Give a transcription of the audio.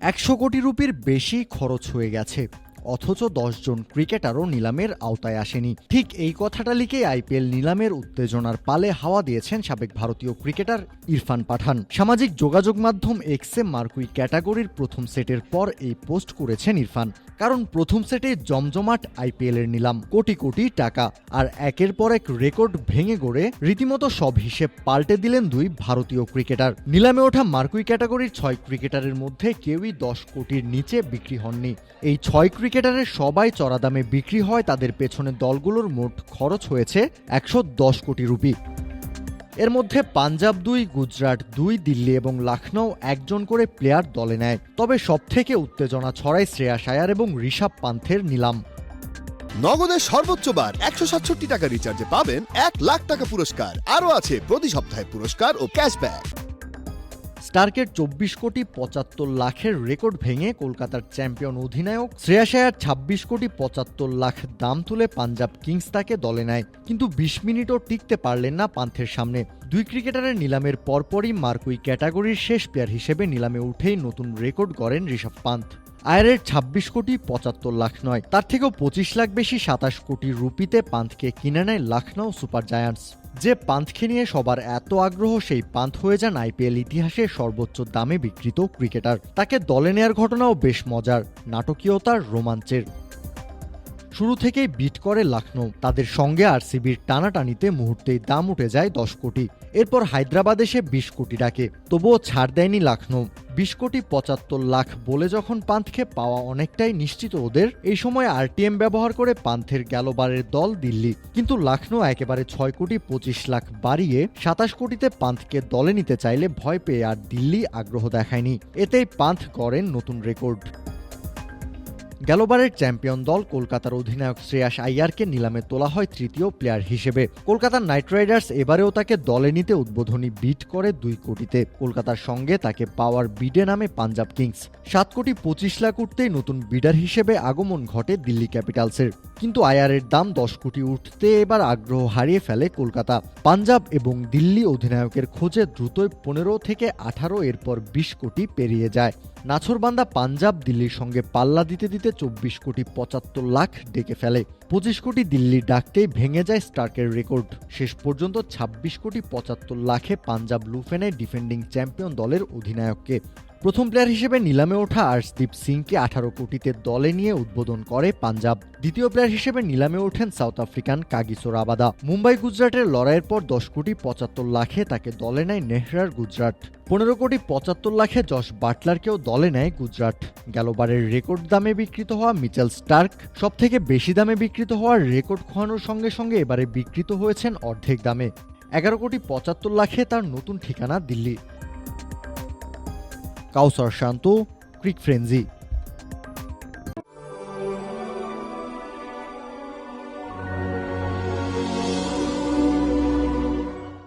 একশো কোটি রুপির বেশি খরচ হয়ে গেছে। অথচ জন ক্রিকেটারও নিলামের আওতায় আসেনি। ঠিক এই কথাটা লিখে আইপিএল নিলামের উত্তেজনার পালে হাওয়া দিয়েছেন সাবেক ভারতীয় ক্রিকেটার ইরফান পাঠান। সামাজিক যোগাযোগ মাধ্যম এক্সে মার্কুই ক্যাটাগরির প্রথম সেটের পর এই পোস্ট করেছেন ইরফান। কারণ প্রথম সেটে জমজমাট আইপিএলের নিলাম, কোটি কোটি টাকা, আর একের পর এক রেকর্ড ভেঙে গড়ে রীতিমতো সব হিসেব পাল্টে দিলেন দুই ভারতীয় ক্রিকেটার। নিলামে ওঠা মার্কুই ক্যাটাগরির ছয় ক্রিকেটারের মধ্যে কেউই দশ কোটির নিচে বিক্রি হননি। এই ছয় ক্রিকেটারের সবাই চড়া দামে বিক্রি হয়, তাদের পেছনে দলগুলোর মোট খরচ হয়েছে একশো দশ কোটি রুপি। এর মধ্যে পাঞ্জাব দুই, গুজরাট দুই, দিল্লি এবং লখনৌ একজন করে প্লেয়ার দলে নেয়। তবে সবথেকে উত্তেজনা ছড়ায় শ্রেয়াস আয়ার এবং ঋষভ পান্থের নিলাম। নগদের সর্বোচ্চ বার একশো সাতষট্টি টাকা রিচার্জে পাবেন এক লাখ টাকা পুরস্কার। আরও আছে প্রতি সপ্তাহে পুরস্কার ও ক্যাশব্যাক স্টার্কের চব্বিশ কোটি পঁচাত্তর লাখের রেকর্ড ভেঙে কলকাতার চ্যাম্পিয়ন অধিনায়ক শ্রেয়াস আয়ার ছাব্বিশ কোটি পঁচাত্তর লাখ দাম তুলে পাঞ্জাব কিংস তাকে দলে নেয়। কিন্তু বিশ মিনিটও টিকতে পারলেন না পান্থের সামনে। দুই ক্রিকেটারের নিলামের পরপরই মার্কুই ক্যাটাগরির শেষ প্লেয়ার হিসেবে নিলামে উঠেই নতুন রেকর্ড গড়েন ঋষভ পান্থ। আয়ারের ছাব্বিশ কোটি পঁচাত্তর লাখ নয়, তার থেকেও পঁচিশ লাখ বেশি সাতাশ কোটি রুপিতে পান্থকে কিনে নেয় লখনৌ সুপার জায়ান্টস। যে পান্থকে নিয়ে সবার এত আগ্রহ, সেই পান্থ হয়ে যান আইপিএল ইতিহাসে সর্বোচ্চ দামে বিক্রিত ক্রিকেটার। তাকে দলে নেয়ার ঘটনাও বেশ মজার, নাটকীয়তার রোমাঞ্চের। শুরু থেকেই বিট করে লখনৌ, তাদের সঙ্গে আরসিবির টানাটানিতে মুহূর্তেই দাম উঠে যায় দশ কোটি। এরপর হায়দ্রাবাদ এসে বিশ কোটি ডাকে, তবুও ছাড় দেয়নি লখনৌ। বিশ কোটি পঁচাত্তর লাখ বলে যখন পান্থকে পাওয়া অনেকটাই নিশ্চিত ওদের, এই সময় আরটিএম ব্যবহার করে পান্থের গেলবারের দল দিল্লি। কিন্তু লাখনৌ একেবারে ছয় কোটি পঁচিশ লাখ বাড়িয়ে সাতাশ কোটিতে পান্থকে দলে নিতে চাইলে ভয় পেয়ে আর দিল্লি আগ্রহ দেখায়নি। এতেই পান্থ করেন নতুন রেকর্ড। গেলবারের চ্যাম্পিয়ন দল কলকাতার অধিনায়ক শ্রেয়াস আইয়ারকে নিলামে তোলা হয় তৃতীয় প্লেয়ার হিসেবে। কলকাতার নাইট রাইডার্স এবারেও তাকে দলে নিতে উদ্বোধনী বিট করে দুই কোটিতে। কলকাতার সঙ্গে তাকে পাওয়ার বিডে নামে পাঞ্জাব কিংস। সাত কোটি পঁচিশ লাখ উঠতেই নতুন বিডার হিসেবে আগমন ঘটে দিল্লি ক্যাপিটালসের। কিন্তু আয়ারের দাম দশ কোটি উঠতে এবার আগ্রহ হারিয়ে ফেলে কলকাতা। পাঞ্জাব এবং দিল্লি অধিনায়কের খোঁজে দ্রুতই পনেরো থেকে আঠারো এরপর বিশ কোটি পেরিয়ে যায়। নাছরবান্দা পাঞ্জাব দিল্লির সঙ্গে পাল্লা দিতে দিতে চব্বিশ কোটি পঁচাত্তর লাখ ডেকে ফেলে। পঁচিশ কোটি দিল্লির ডাকতেই ভেঙে যায় স্টার্কের রেকর্ড। শেষ পর্যন্ত ছাব্বিশ কোটি পঁচাত্তর লাখে পাঞ্জাব লুফে নেয় ডিফেন্ডিং চ্যাম্পিয়ন দলের অধিনায়ককে। প্রথম প্লেয়ার হিসেবে নিলামে ওঠা আর্শদীপ সিংকে আঠারো কোটিতে দলে নিয়ে উদ্বোধন করে পাঞ্জাব। দ্বিতীয় প্লেয়ার হিসেবে নিলামে ওঠেন সাউথ আফ্রিকান কাগিসোর আবাদা। মুম্বাই গুজরাটের লড়াইয়ের পর দশ কোটি পঁচাত্তর লাখে তাকে দলে নেয় নেহরার গুজরাট। পনেরো কোটি পঁচাত্তর লাখে জশ বাটলারকেও দলে নেয় গুজরাট। গেলবারের রেকর্ড দামে বিকৃত হওয়া মিচেল স্টার্ক সব থেকে বেশি দামে বিকৃত হওয়ার রেকর্ড খোয়ানোর সঙ্গে সঙ্গে এবারে বিকৃত হয়েছেন অর্ধেক দামে। এগারো কোটি পঁচাত্তর লাখে তার নতুন ঠিকানা দিল্লি। কাউসার শান্ত, ক্রিক ফ্রেঞ্জি